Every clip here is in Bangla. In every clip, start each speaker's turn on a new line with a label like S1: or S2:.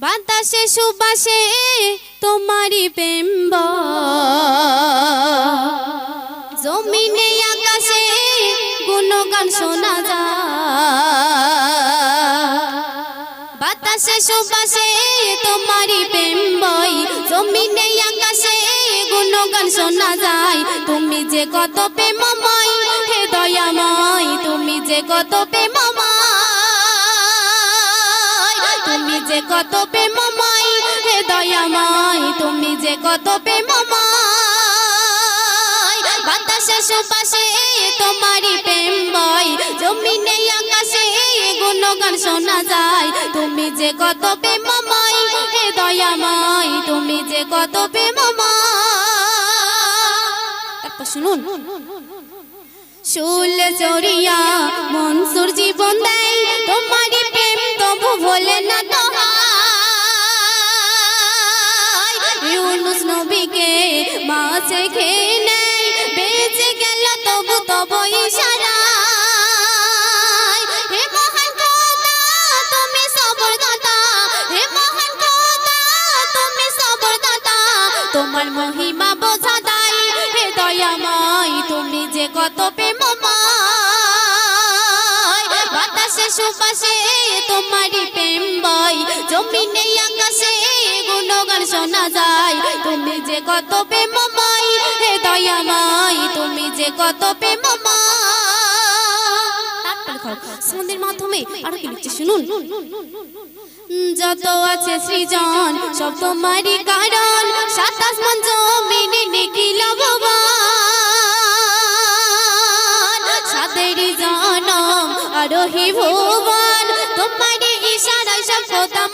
S1: বাতাসে, সুবাসে তোমারই প্রেম জমিনে, আকাশে গুণগান শোনা যায়। বাতাসে, সুবাসে তোমারি প্রেম বই। জমিনে, আকাশে গুণগান শোনা যায়। তুমি যে কত প্রেমময়, হে দয়াময়, তুমি যে কত প্রেমময়। যে কত প্রেমময় হে দয়াময় তুমি যে কত প্রেমময় বাতাসে সুবাসে তোমারই প্রেম বই, জমিনে আকাশে গুণগান শোনা যায়। তুমি যে কত প্রেমময় হে দয়াময় তুমি যে কত প্রেমময় শুনুন। শুল চড়িয়া মনসুর জীবন দেয় তোমারই তোমার মহিমা বোঝা হে দয়াময়, তুমি যে কত প্রেমময়। বাতাসে, সুবাসে তোমারই প্রেম জমিনে, আকাশে গুণগান শোনা যায়। তুমি যে কত প্রেমময়। কত মাধ্যমে আরও কি লিখছে শুনুন? যত আছে সৃজন সব তোমারই কারণ। সাতাশ মন জমিনে নিখিল ভুবন সাতেরই জনম আরোহী ভুবন। তোমারই ইশারায় সব কথা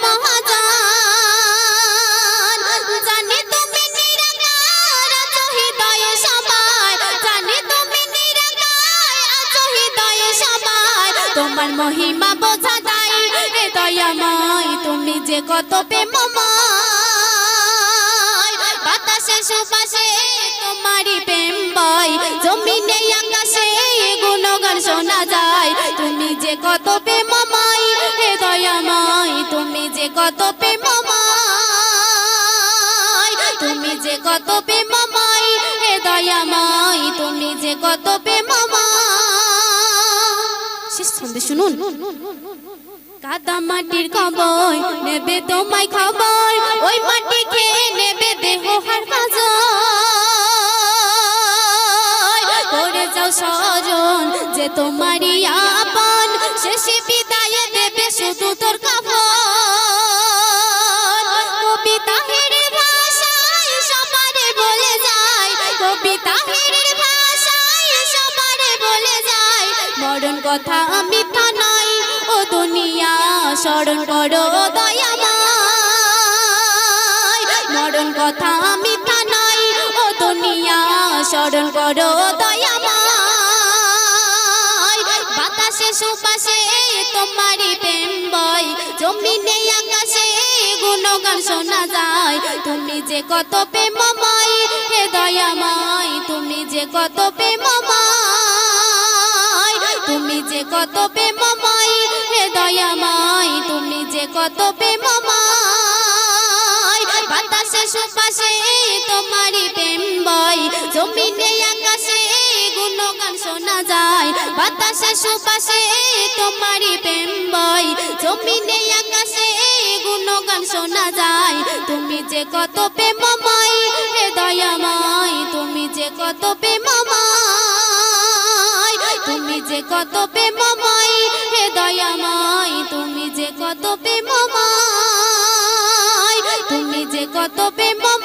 S1: তোমার মহিমা বোঝা দাই হে দয়াময়, তুমি যে কত প্রেমময়। বাতাসে, সুবাসে তোমারই প্রেম বই জমিনে, আকাশে গুণগান শোনা যায়। তুমি যে কত প্রেমময় হে দয়াময়, তুমি যে কত প্রেমময়। তুমি যে কত প্রেমময় হে দয়াময়, তুমি যে কত প্রেমময়। ছন্দে শুনুন। কাদা মাটির খবর নেবে তোমায় খবর। ওই মাটি খেয়ে নেবে দেহ হার করে যাও সজন যে তোমারই আপন, শেষে বিদায় দেবে শুধু তোর কাপড় কবিতা সবারে বলে যায় কবিতা ভাষায় সবারে বলে যায়। মরণ কথা মিথ্যা নয় ও দুনিয়া, স্মরণ করো দয়াময়। মরণ কথা মিথ্যা নয় ও দুনিয়া, স্মরণ করো দয়াময়। বাতাসে, সুবাসে তোমারই প্রেম বই। জমিনে, আকাশে গুণগান শোনা যায়। তুমি যে কত প্রেমময়, হে দয়াময়, তুমি যে কত প্রেমময়। তুমি যে কত প্রেমময় হে দয়াময় তুমি যে কত প্রেমময় বাতাসে, সুবাসে তোমারই প্রেম বই, জমিনে, আকাশে গুণগান শোনা যায়। বাতাসে, সুবাসে তোমারই প্রেম বই, জমিনে, আকাশে গুণগান শোনা যায়। তুমি যে কত প্রেমময় হে দয়াময় তুমি যে কত প্রেমময় তুমি যে কত প্রেমময় হে দয়াময় তুমি যে কত প্রেমময় তুমি যে কত প্রেমময়।